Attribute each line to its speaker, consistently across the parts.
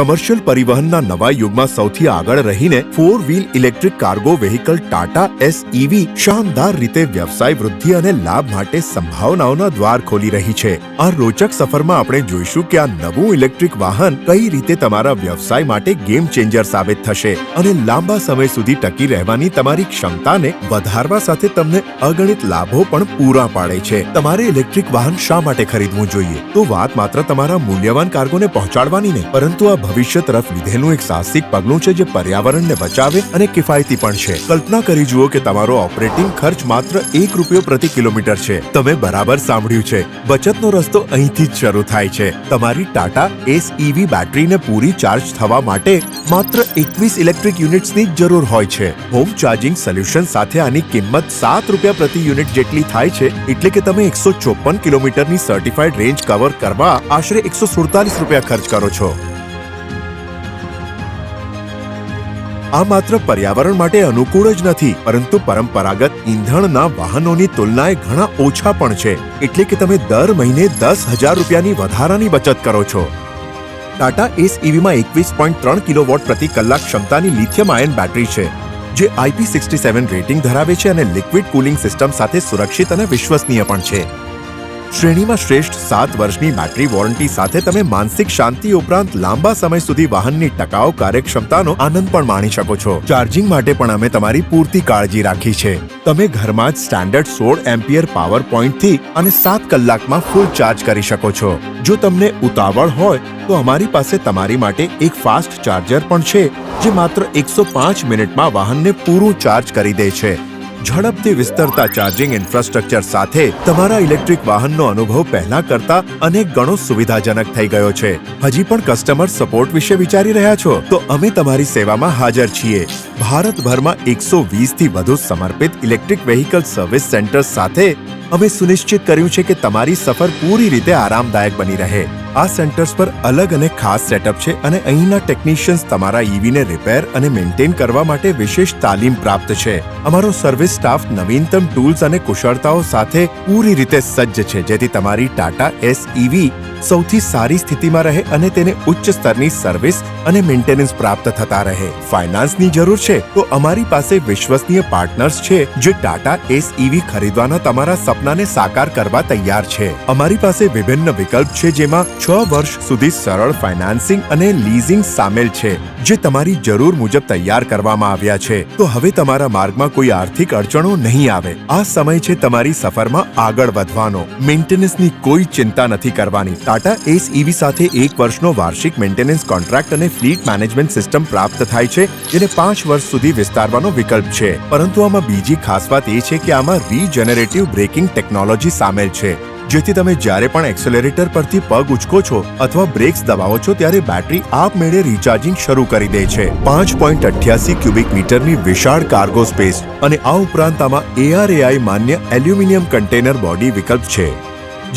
Speaker 1: Commercial પરિવહનના નવા યુગમાં સૌથી આગળ રહીને four wheel electric cargo vehicle Tata ace EV શાનદાર રીતે વ્યવસાય વૃદ્ધિ અને લાભ માટે સંભાવનાઓના દ્વાર ખોલી રહી છે. આ રોચક સફરમાં આપણે જોઈશું કે આ નવું ઇલેક્ટ્રિક વાહન કઈ રીતે તમારા વ્યવસાય માટે ગેમ ચેન્જર સાબિત થશે અને લાંબા સમય સુધી ટકી રહેવાની તમારી ક્ષમતાને વધારવા સાથે તમને અગણિત લાભો પણ પૂરા પાડે છે. તમારે ઇલેક્ટ્રિક વાહન શા માટે ખરીદવું જોઈએ? તો વાત માત્ર તમારા મૂલ્યવાન કાર્ગોને પહોંચાડવાની નહીં, પરંતુ આ ભવિષ્ય તરફ લીધેલું એક સાહસિક પગલું છે જે પર્યાવરણને બચાવે અને કિફાયતી પણ છે. કલ્પના કરી જુઓ કે તમારો ઓપરેટિંગ ખર્ચ માત્ર એક રૂપિયો પ્રતિ કિલોમીટર છે. તમે બરાબર સાંભળ્યું છે. બચતનો રસ્તો અહીંથી જ શરૂ થાય છે. તમારી ટાટા એસ ઇવી બેટરીને પૂરી ચાર્જ થવા માટે માત્ર એકવીસ ઇલેક્ટ્રિક યુનિટ્સની જ જરૂર હોય છે. હોમ ચાર્જિંગ સોલ્યુશન સાથે આની કિંમત સાત રૂપિયા પ્રતિ યુનિટ જેટલી થાય છે. એટલે કે તમે એકસો ચોપન કિલોમીટરની સર્ટિફાઈડ રેન્જ કવર કરવા આશરે એકસો સુડતાલીસ રૂપિયા ખર્ચ કરો છો. આ માત્ર પર્યાવરણ માટે અનુકૂળ જ નથી, પરંતુ પરંપરાગત ઈંધણના વાહનોની તુલનાએ ઘણા ઓછા પણ છે. એટલે કે તમે દર મહિને દસ હજાર રૂપિયાની વધારાની બચત કરો છો. ટાટા એસ ઇવીમાં એકવીસ પોઈન્ટ ત્રણ કિલોવોટ પ્રતિ કલાક ક્ષમતાની લિથિયમ આયન બેટરી છે, જે આઈપી સિક્સટી સેવન રેટિંગ ધરાવે છે અને લિક્વિડ કુલિંગ સિસ્ટમ સાથે સુરક્ષિત અને વિશ્વસનીય પણ છે. શ્રેણીમાં શ્રેષ્ઠ સાત વર્ષની બેટરી વોરંટી સાથે તમે માનસિક શાંતિ ઉપરાંત લાંબા સમય સુધી વાહનની ટકાઉ કાર્યક્ષમતાનો આનંદ પણ માણી શકો છો. ચાર્જિંગ માટે પણ અમે તમારી પૂરતી કાળજી રાખી છે. તમે ઘરમાં જ સ્ટાન્ડર્ડ સોળ એમ્પિયર પાવર પોઈન્ટથી અને સાત કલાકમાં ફૂલ ચાર્જ કરી શકો છો. જો તમને ઉતાવળ હોય, તો અમારી પાસે તમારી માટે એક ફાસ્ટ ચાર્જર પણ છે, જે માત્ર એકસો પાંચ મિનિટમાં વાહનને પૂરું ચાર્જ કરી દે છે. ઝડપથી વિસ્તરતા ચાર્જિંગ ઇન્ફ્રાસ્ટ્રક્ચર સાથે તમારા ઇલેક્ટ્રિક વાહનનો અનુભવ પહેલા કરતા અનેક ગણો સુવિધાજનક થઈ ગયો છે. હજી પણ કસ્ટમર સપોર્ટ વિશે વિચારી રહ્યા છો? તો અમે તમારી સેવામાં હાજર છીએ. ભારતભરમાં એકસો વીસથી વધુ સમર્પિત ઇલેક્ટ્રિક વેહિકલ સર્વિસ સેન્ટર સાથે અમે સુનિશ્ચિત કર્યું છે કે તમારી સફર પૂરી રીતે આરામદાયક બની રહે. આ સેન્ટર્સ પર અલગ અને ખાસ સેટઅપ છે અને અહીંના ટેકનિશિયન્સ તમારા ઈવીને રિપેર અને મેન્ટેન કરવા માટે વિશેષ તાલીમ પ્રાપ્ત છે. અમારો સર્વિસ સ્ટાફ નવીનતમ ટૂલ્સ અને કુશળતાઓ સાથે પૂરી રીતે સજ્જ છે, જેથી તમારી ટાટા એસ ઈવી સૌથી સારી સ્થિતિમાં રહે અને તેને ઉચ્ચ સ્તરની સર્વિસ અને મેન્ટેનન્સ પ્રાપ્ત થતા રહે. ફાઇનાન્સની જરૂર છે તો અમારી પાસે વિશ્વસનીય પાર્ટનર્સ છે જે ટાટા એસ ઈવી ખરીદવાના તમારા સપનાને સાકાર કરવા તૈયાર છે. અમારી પાસે વિભિન્ન વિકલ્પ છે જેમાં છ વર્ષ સુધી સરળ ફાઇનાન્સિંગ અને લીઝિંગ સામેલ છે, જે તમારી જરૂર મુજબ તૈયાર કરવામાં આવ્યા છે. તો હવે તમારા માર્ગમાં કોઈ આર્થિક અડચણો નહીં આવે. આ સમય છે તમારી સફરમાં આગળ વધવાનો. મેન્ટેનન્સની કોઈ ચિંતા નથી કરવાની. ટાટા એસ ઈવી સાથે એક વર્ષનો વાર્ષિક મેન્ટેનન્સ કોન્ટ્રાક્ટ અને ફ્લીટ મેનેજમેન્ટ સિસ્ટમ પ્રાપ્ત થાય છે, જેને પાંચ વર્ષ સુધી વિસ્તારવાનો વિકલ્પ છે. પરંતુ આમાં બીજી ખાસ વાત એ છે કે આમાં રીજનરેટિવ બ્રેકિંગ ટેકનોલોજી સામેલ છે. જેથી તમે જ્યારે પણ એક્સેલેરેટર પરથી પગ ઉચકો છો અથવા બ્રેક્સ દબાવો છો, ત્યારે બેટરી આપમેળે રિચાર્જિંગ શરૂ કરી દે છે. પાંચ પોઈન્ટ અઠ્યાસી ક્યુબિક મીટરની વિશાળ કાર્ગો સ્પેસ અને આ ઉપરાંત આમાં એઆરએઆઈ માન્ય એલ્યુમિનિયમ કન્ટેનર બોડી વિકલ્પ છે.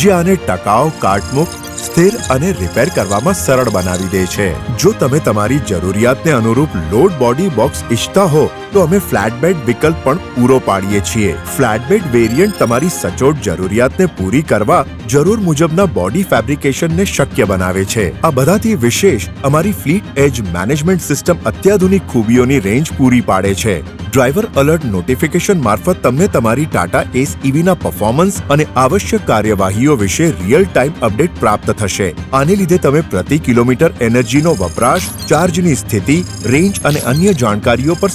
Speaker 1: જે આને ટકાઉ, કાટમુક્ત સ્થિર અને રિપેર કરવામાં સરળ બનાવી દે છે. જો તમે તમારી જરૂરિયાતને અનુરૂપ લોડ બોડી બોક્સ ઈચ્છતા હો તો અમે ફ્લેટબેડ વિકલ્પ પણ પૂરો પાડીએ છીએ. ફ્લેટબેડ વેરિયન્ટ તમારી સચોટ જરૂરિયાતને પૂરી કરવા, જરૂર મુજબના બોડી ફેબ્રિકેશનને શક્ય બનાવે છે. આ બધાથી વિશેષ, અમારી ફ્લીટ એજ મેનેજમેન્ટ સિસ્ટમ અત્યાધુનિક ખૂબીઓની રેન્જ પૂરી પાડે છે. ડ્રાઈવર અલર્ટ નોટિફિકેશન મારફત તમને તમારી ટાટા એસ ઇવીના પરફોર્મન્સ અને આવશ્યક કાર્યવાહીઓ વિશે રિયલ ટાઈમ અપડેટ પ્રાપ્ત થશે. આને લીધે તમે પ્રતિ કિલોમીટર એનર્જીનો વપરાશ, ચાર્જની સ્થિતિ, રેન્જ અને અન્ય જાણકારીઓ પર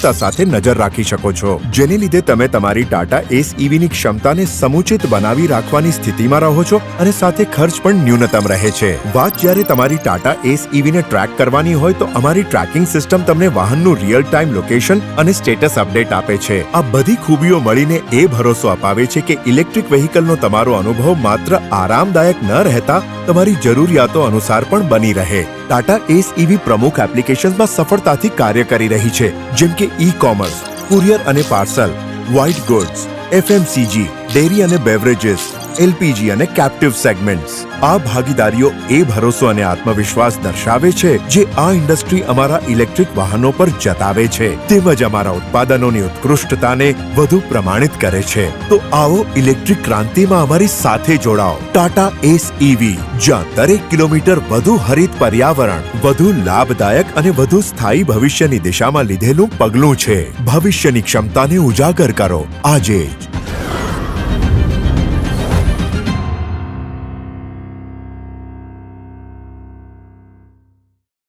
Speaker 1: સક્રિયતા સાથે નજર રાખી શકો છો. જેને લીધે તમે તમારી ટાટા એસ ઈવીની ક્ષમતાને સમુચિત બનાવી રાખવાની સ્થિતિમાં રહો છો અને સાથે ખર્ચ પણ ન્યૂનતમ રહે છે. વાત જ્યારે તમારી ટાટા એસ ઈવીને ટ્રેક કરવાની હોય તો અમારી ટ્રેકિંગ સિસ્ટમ તમને વાહનનું રિયલ ટાઈમ લોકેશન અને સ્ટેટસ અપડેટ આપે છે. આ બધી ખૂબીઓ મળીને એ ભરોસો અપાવે છે કે ઇલેક્ટ્રિક વ્હીકલનો તમારો અનુભવ માત્ર આરામદાયક ન રહેતા તમારી જરૂરિયાતો અનુસાર પણ બની રહે. ટાટા એસ ઇવી પ્રમુખ એપ્લિકેશન્સમાં સફળતાથી કાર્ય કરી રહી છે, જેમ કે ઈ કોમર્સ, કુરિયર અને parcel, white goods FMCG dairy અને બેવરેજીસ એલપીજી અને કેપ્ટિવ સેગમેન્ટ્સ આ ભાગીદારીઓ એ ભરોસો અને આત્મવિશ્વાસ દર્શાવે છે જે આ ઇન્ડસ્ટ્રી અમારા ઇલેક્ટ્રિક વાહનો પર જતાવે છે. તેમજ અમારા ઉત્પાદનોની ઉત્કૃષ્ટતાને વધુ પ્રમાણિત કરે છે. તો આવો ઇલેક્ટ્રિક ક્રાંતિમાં અમારી સાથે જોડાઓ. ટાટા એસ ઈવી જ્યાં દરેક કિલોમીટર વધુ હરિત પર્યાવરણ, વધુ લાભદાયક અને વધુ સ્થાયી ભવિષ્યની દિશામાં લીધેલું પગલું છે. ભવિષ્યની ક્ષમતાને ઉજાગર કરો. આજે જ